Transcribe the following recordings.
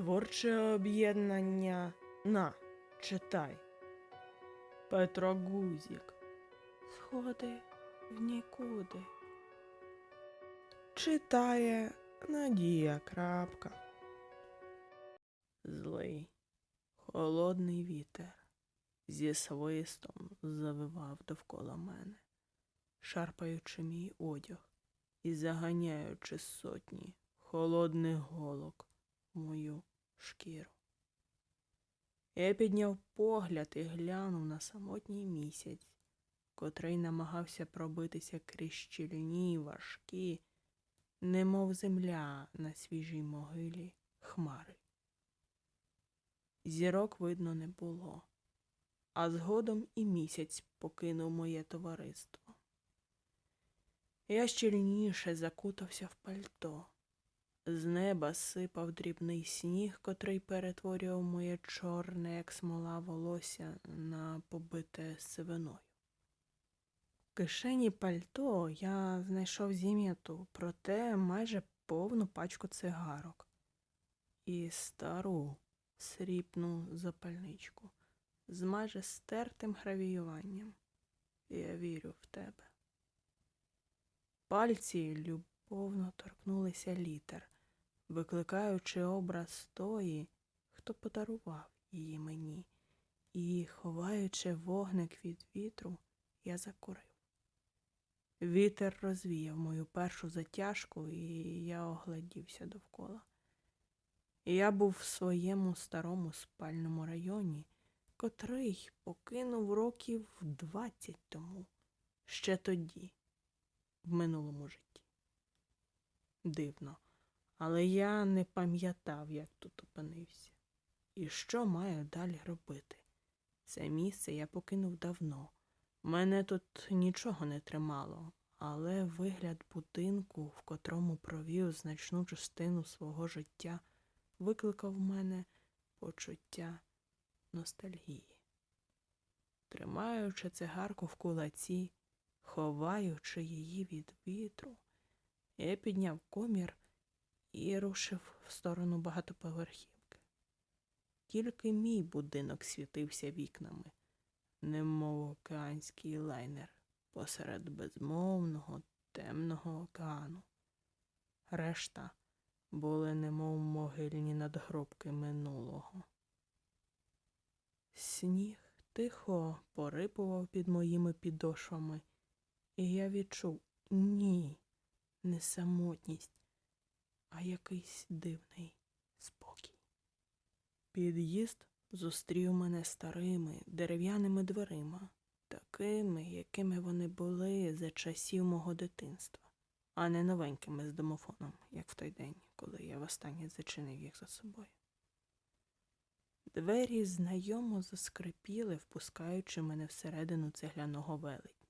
Творче об'єднання на читай. Петро Гузік. Сходи в нікуди. Читає Надія Крапка. Злий, холодний вітер зі свистом завивав довкола мене, шарпаючи мій одяг і заганяючи сотні холодних голок в мою шкіру. Я підняв погляд і глянув на самотній місяць, котрий намагався пробитися крізь щільні, важкі, немов земля на свіжій могилі хмари. Зірок видно не було, а згодом і місяць покинув моє товариство. Я щільніше закутався в пальто. З неба сипав дрібний сніг, котрий перетворював моє чорне, як смола волосся на побите сивиною. В кишені пальто я знайшов зім'яту, проте майже повну пачку цигарок і стару срібну запальничку з майже стертим гравіюванням. Я вірю в тебе. Пальці любовно торкнулися літер, викликаючи образ тої, хто подарував її мені, і, ховаючи вогник від вітру, я закурив. Вітер розвіяв мою першу затяжку, і я оглядівся довкола. Я був в своєму старому спальному районі, котрий покинув років двадцять тому, ще тоді, в минулому житті. Дивно, але я не пам'ятав, як тут опинився. І що маю далі робити? Це місце я покинув давно. Мене тут нічого не тримало, але вигляд будинку, в котрому провів значну частину свого життя, викликав в мене почуття ностальгії. Тримаючи цигарку в кулаці, ховаючи її від вітру, я підняв комір і рушив в сторону багатоповерхівки. Тільки мій будинок світився вікнами, немов океанський лайнер посеред безмовного темного океану. Решта були немов могильні надгробки минулого. Сніг тихо порипував під моїми підошвами, і я відчув ні, не самотність, а якийсь дивний спокій. Під'їзд зустрів мене старими дерев'яними дверима, такими, якими вони були за часів мого дитинства, а не новенькими з домофоном, як в той день, коли я востаннє зачинив їх за собою. Двері знайомо заскрипіли, впускаючи мене всередину цегляного велетня.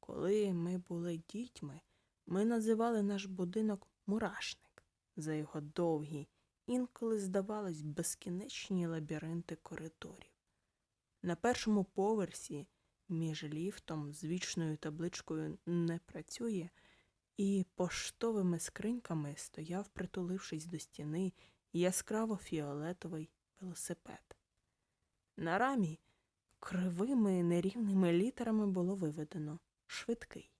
Коли ми були дітьми, ми називали наш будинок мурашник за його довгі, інколи, здавалось, безкінечні лабіринти коридорів. На першому поверсі між ліфтом з вічною табличкою не працює, і поштовими скриньками стояв, притулившись до стіни, яскраво фіолетовий велосипед. На рамі кривими нерівними літерами було виведено швидкий.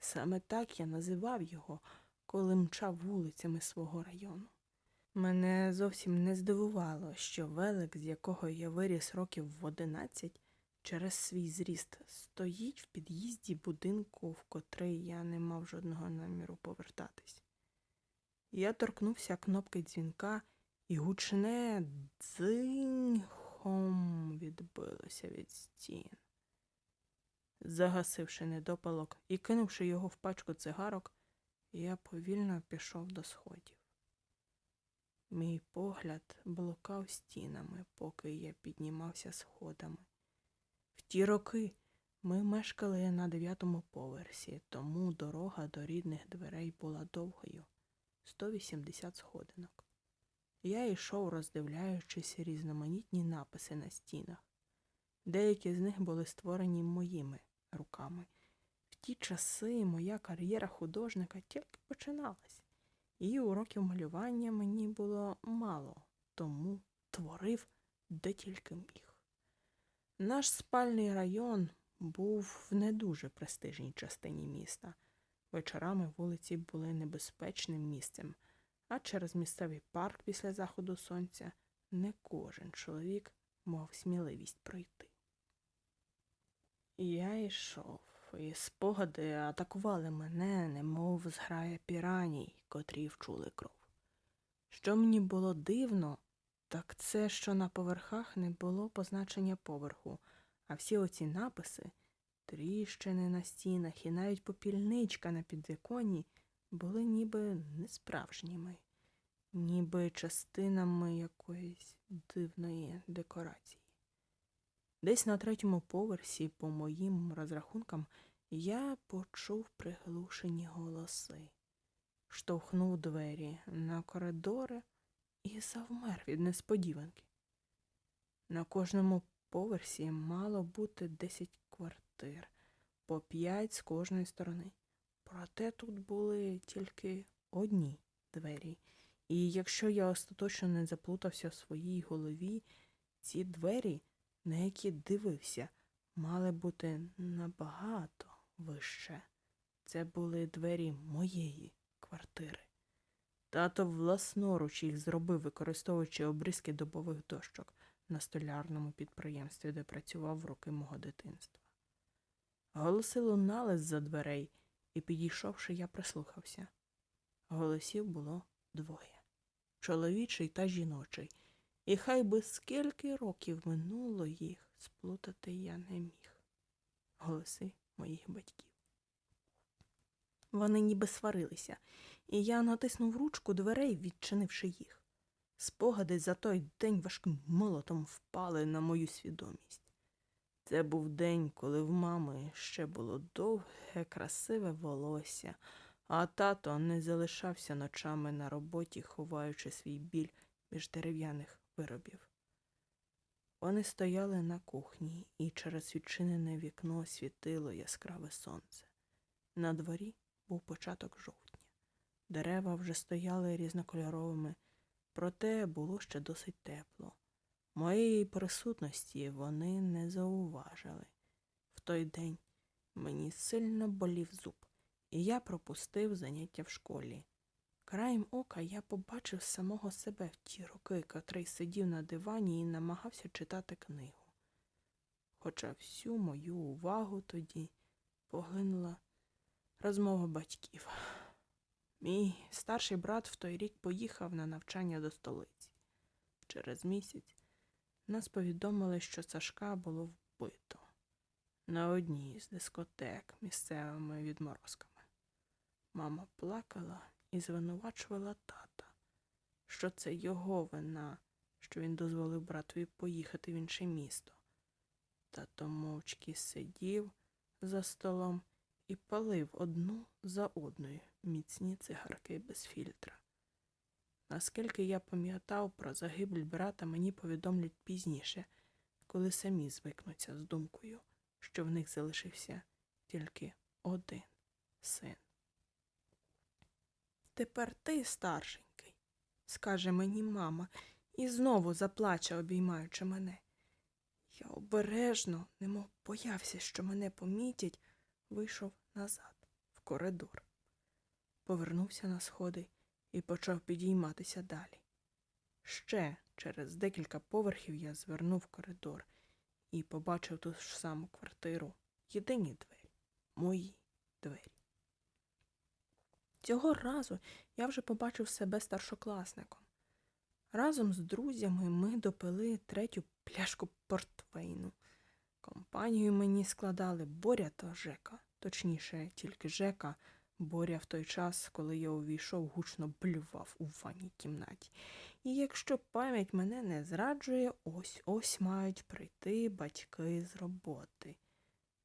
Саме так я називав його, коли мчав вулицями свого району. Мене зовсім не здивувало, що велик, з якого я виріс років в одинадцять, через свій зріст стоїть в під'їзді будинку, в котрий я не мав жодного наміру повертатись. Я торкнувся кнопки дзвінка, і гучне дзинь-хом відбилося від стін. Загасивши недопалок і кинувши його в пачку цигарок, я повільно пішов до сходів. Мій погляд блукав стінами, поки я піднімався сходами. В ті роки ми мешкали на дев'ятому поверсі, тому дорога до рідних дверей була довгою 180 сходинок. Я йшов, роздивляючись різноманітні написи на стінах. Деякі з них були створені моїми руками. В ті часи моя кар'єра художника тільки починалась, і уроків малювання мені було мало, тому творив де тільки міг. Наш спальний район був в не дуже престижній частині міста. Вечорами вулиці були небезпечним місцем, а через місцевий парк після заходу сонця не кожен чоловік мав сміливість пройти. Я йшов, і спогади атакували мене, немов зграя піраній, котрі вчули кров. Що мені було дивно, так це, що на поверхах не було позначення поверху, а всі оці написи, тріщини на стінах і навіть попільничка на підвіконні були ніби несправжніми, ніби частинами якоїсь дивної декорації. Десь на третьому поверсі, по моїм розрахункам, я почув приглушені голоси, штовхнув двері на коридори і завмер від несподіванки. На кожному поверсі мало бути 10 квартир, по 5 з кожної сторони. Проте тут були тільки одні двері, і якщо я остаточно не заплутався в своїй голові, ці двері, на які дивився, мали бути набагато вище. Це були двері моєї квартири. Тато власноруч їх зробив, використовуючи обрізки добових дощок на столярному підприємстві, де працював в роки мого дитинства. Голоси лунали з-за дверей, і, підійшовши, я прислухався. Голосів було двоє чоловічий та жіночий, і хай би скільки років минуло їх, сплутати я не міг. Голоси моїх батьків. Вони ніби сварилися, і я натиснув ручку дверей, відчинивши їх. Спогади за той день важким молотом впали на мою свідомість. Це був день, коли в мами ще було довге, красиве волосся, а тато не залишався ночами на роботі, ховаючи свій біль між дерев'яних виробів. Вони стояли на кухні, і через відчинене вікно світило яскраве сонце. На дворі був початок жовтня. Дерева вже стояли різнокольоровими, проте було ще досить тепло. Моєї присутності вони не зауважили. В той день мені сильно болів зуб, і я пропустив заняття в школі. Краєм ока я побачив самого себе в ті роки, котрий сидів на дивані і намагався читати книгу. Хоча всю мою увагу тоді поглинула розмова батьків. Мій старший брат в той рік поїхав на навчання до столиці. Через місяць нас повідомили, що Сашка було вбито на одній з дискотек місцевими відморозками. Мама плакала і звинувачувала тата, що це його вина, що він дозволив братові поїхати в інше місто. Тато мовчки сидів за столом і палив одну за одною міцні цигарки без фільтра. Наскільки я пам'ятав про загибель брата, мені повідомлять пізніше, коли самі звикнуться з думкою, що в них залишився тільки один син. Тепер ти, старшенький, скаже мені мама, і знову заплаче, обіймаючи мене. Я обережно, немов боявся, що мене помітять, вийшов назад, в коридор, повернувся на сходи і почав підійматися далі. Ще через декілька поверхів я звернув коридор і побачив ту ж саму квартиру, єдині двері, мої двері. Цього разу я вже побачив себе старшокласником. Разом з друзями ми допили третю пляшку портвейну. Компанію мені складали Боря та Жека, точніше, тільки Жека, Боря в той час, коли я увійшов, гучно блював у ванній кімнаті. І якщо пам'ять мене не зраджує, ось ось мають прийти батьки з роботи.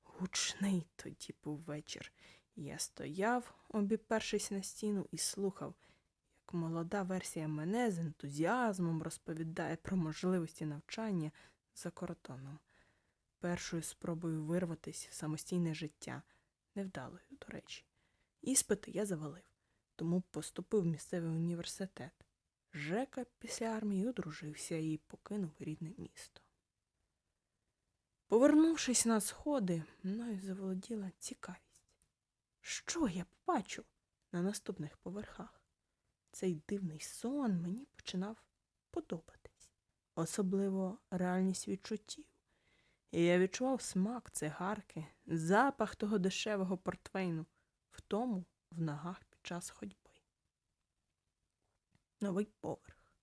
Гучний тоді був вечір. Я стояв, обіпершись на стіну, і слухав, як молода версія мене з ентузіазмом розповідає про можливості навчання за кордоном. Першою спробою вирватися в самостійне життя, невдалою, до речі. Іспити я завалив, тому поступив в місцевий університет. Жека після армії одружився і покинув рідне місто. Повернувшись на сходи, мною заволоділа цікавість. Що я побачу на наступних поверхах? Цей дивний сон мені починав подобатись, особливо реальність відчуттів. І я відчував смак цигарки, запах того дешевого портвейну, в тому в ногах під час ходьби. Новий поверх.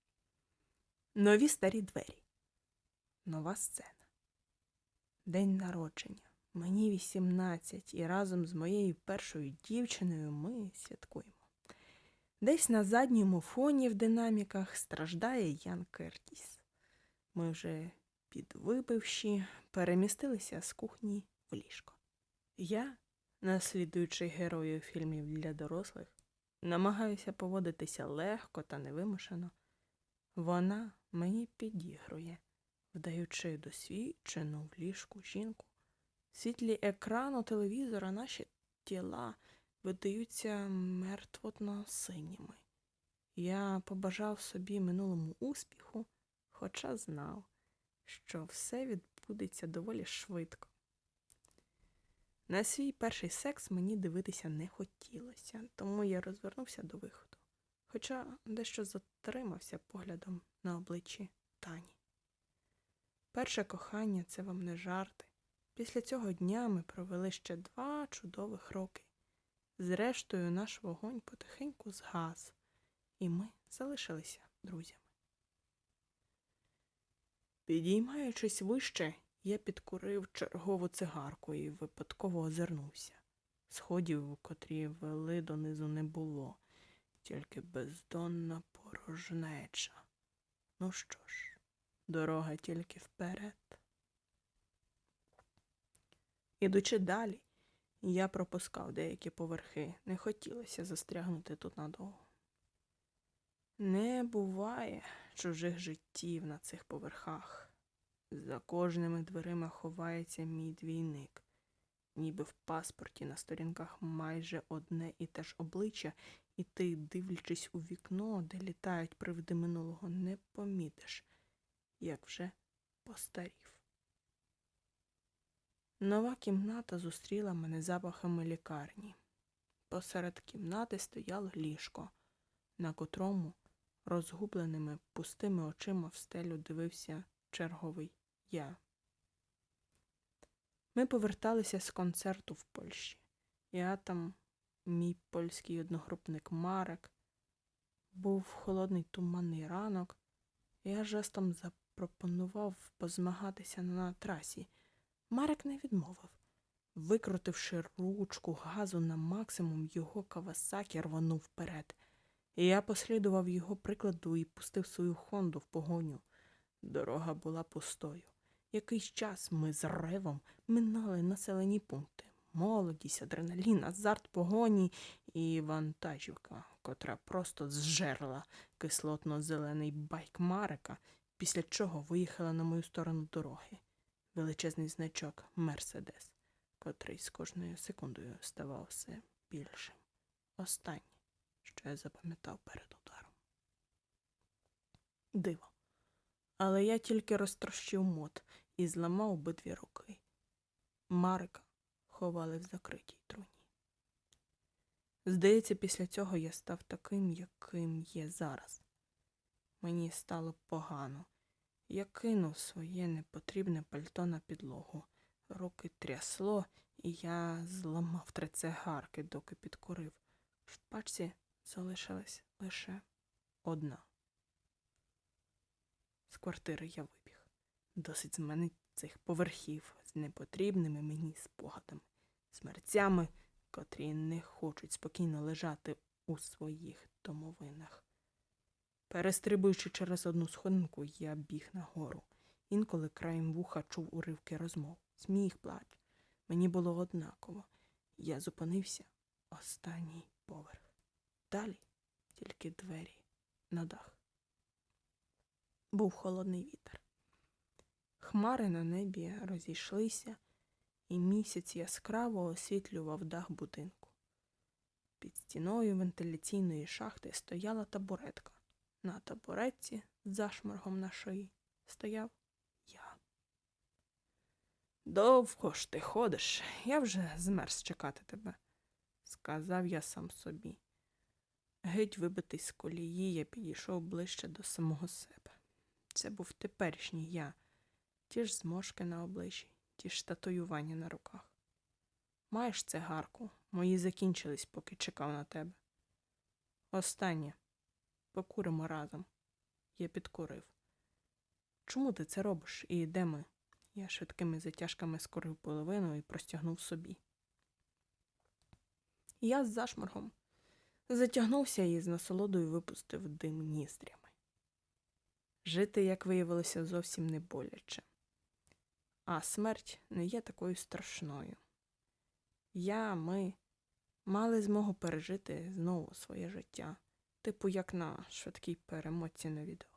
Нові старі двері. Нова сцена. День народження. Мені 18, і разом з моєю першою дівчиною ми святкуємо. Десь на задньому фоні в динаміках страждає Ян Кертіс. Ми вже підвипивши, перемістилися з кухні в ліжко. Я, наслідуючи герою фільмів для дорослих, намагаюся поводитися легко та невимушено. Вона мені підігрує, вдаючи досвідчену в ліжку жінку. Світлі екрану телевізора наші тіла видаються мертвотно синіми. Я побажав собі минулому успіху, хоча знав, що все відбудеться доволі швидко. На свій перший секс мені дивитися не хотілося, тому я розвернувся до виходу, хоча дещо затримався поглядом на обличчі Тані. Перше кохання це вам не жарти. Після цього дня ми провели ще два чудових роки. Зрештою, наш вогонь потихеньку згас, і ми залишилися друзями. Підіймаючись вище, я підкурив чергову цигарку і випадково озирнувся. Сходів, котрі вели донизу, не було, тільки бездонна порожнеча. Ну що ж, дорога тільки вперед. Ідучи далі, я пропускав деякі поверхи, не хотілося застрягнути тут надовго. Не буває чужих життів на цих поверхах. За кожними дверима ховається мій двійник, ніби в паспорті на сторінках майже одне і те ж обличчя, і ти, дивлячись у вікно, де літають привиди минулого, не помітиш, як вже постарів. Нова кімната зустріла мене запахами лікарні. Посеред кімнати стояло ліжко, на котрому розгубленими пустими очима в стелю дивився черговий я. Ми поверталися з концерту в Польщі. Я там, мій польський одногрупник Марек, був холодний туманний ранок, я жестом запропонував позмагатися на трасі. Марек не відмовив. Викрутивши ручку газу на максимум, його Кавасакі рванув вперед. Я послідував його прикладу і пустив свою Хонду в погоню. Дорога була пустою. Якийсь час ми з ревом минали населені пункти. Молодість, адреналін, азарт погоні і вантажівка, котра просто зжерла кислотно-зелений байк Марека, після чого виїхала на мою сторону дороги. Величезний значок Мерседес, котрий з кожною секундою ставав все більшим. Останнє, що я запам'ятав перед ударом. Диво. Але я тільки розтрощив мот і зламав обидві руки. Марика ховали в закритій труні. Здається, після цього я став таким, яким є зараз. Мені стало погано. Я кинув своє непотрібне пальто на підлогу. Руки трясло, і я зламав три цигарки, доки підкурив. В пачці залишилась лише одна. З квартири я вибіг. Досить з цих поверхів з непотрібними мені спогадами, смерцями, котрі не хочуть спокійно лежати у своїх домовинах. Перестрибуючи через одну сходинку, я біг нагору. Інколи краєм вуха чув уривки розмов, сміх, плач. Мені було однаково. Я зупинився останній поверх. Далі тільки двері на дах. Був холодний вітер. Хмари на небі розійшлися, і місяць яскраво освітлював дах будинку. Під стіною вентиляційної шахти стояла табуретка. На табуретці з зашморгом на шиї стояв я. Довго ж ти ходиш, я вже змерз чекати тебе, сказав я сам собі. Геть вибитий з колії, я підійшов ближче до самого себе. Це був теперішній я, ті ж зморшки на обличчі, ті ж татуювання на руках. Маєш цигарку, мої закінчились, поки чекав на тебе. Останнє. Покуримо разом. Я підкурив. Чому ти це робиш і де ми? Я швидкими затяжками скорив половину і простягнув собі. Я з зашморгом затягнувся і з насолодою випустив дим ніздрями. Жити, як виявилося, зовсім не боляче, а смерть не є такою страшною. Я, ми мали змогу пережити знову своє життя, типу як на швидкій перемотці на відео.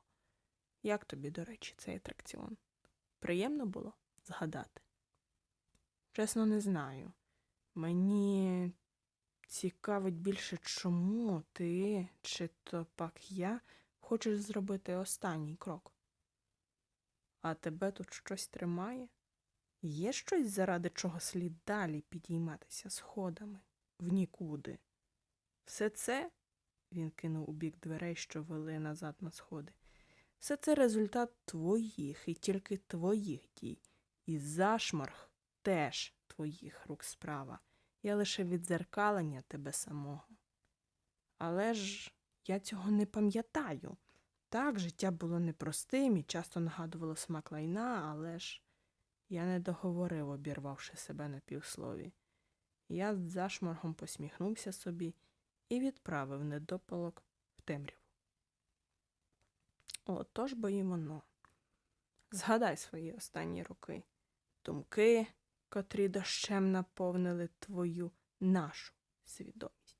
Як тобі, до речі, цей атракціон? Приємно було згадати? Чесно, не знаю. Мені цікавить більше, чому ти, чи то пак я, хочеш зробити останній крок. А тебе тут щось тримає? Є щось, заради чого слід далі підійматися сходами в нікуди? Все це, він кинув у бік дверей, що вели назад на сходи. Все це результат твоїх і тільки твоїх дій. І зашморг теж твоїх рук справа. Я лише відзеркалення тебе самого. Але ж я цього не пам'ятаю. Так, життя було непростим і часто нагадувало смак лайна, але ж я не договорив, обірвавши себе на півслові. Я з зашморгом посміхнувся собі і відправив недопалок в темряву. Отож бо і воно. Згадай свої останні роки, думки, котрі дощем наповнили твою нашу свідомість.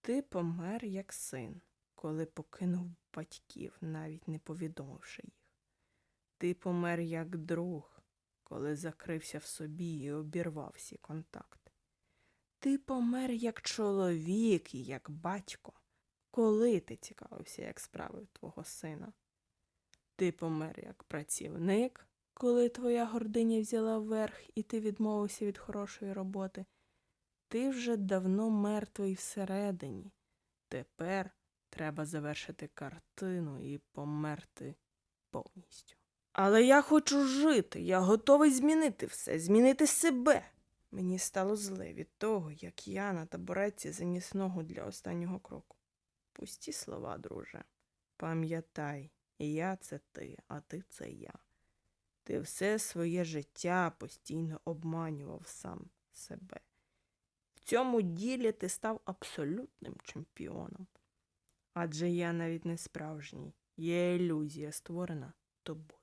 Ти помер як син, коли покинув батьків, навіть не повідомивши їх. Ти помер як друг, коли закрився в собі і обірвав всі контакти. Ти помер як чоловік і як батько, коли ти цікавився, як справи твого сина. Ти помер як працівник, коли твоя гординя взяла верх і ти відмовився від хорошої роботи. Ти вже давно мертвий всередині. Тепер треба завершити картину і померти повністю. Але я хочу жити, я готовий змінити все, змінити себе. Мені стало зле від того, як я на табуреці заніс ногу для останнього кроку. Пусті слова, друже. Пам'ятай, я це ти, а ти це я. Ти все своє життя постійно обманював сам себе. В цьому ділі ти став абсолютним чемпіоном. Адже я навіть не справжній, є ілюзія, створена тобою.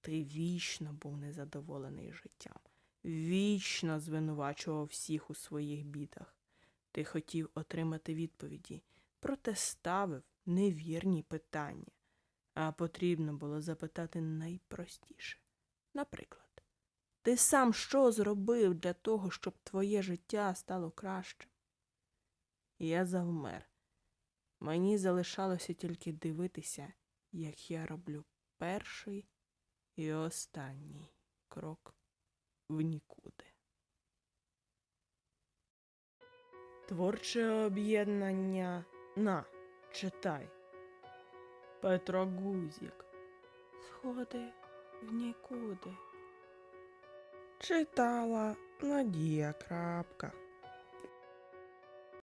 Ти вічно був незадоволений життям, вічно звинувачував всіх у своїх бідах. Ти хотів отримати відповіді, проте ставив невірні питання, а потрібно було запитати найпростіше. Наприклад, ти сам що зробив для того, щоб твоє життя стало кращим? Я завмер. Мені залишалося тільки дивитися, як я роблю перший і останній крок в нікуди. Творче об'єднання на читай. Петро Гузік. Сходи в нікуди. Читала Надія Крапка.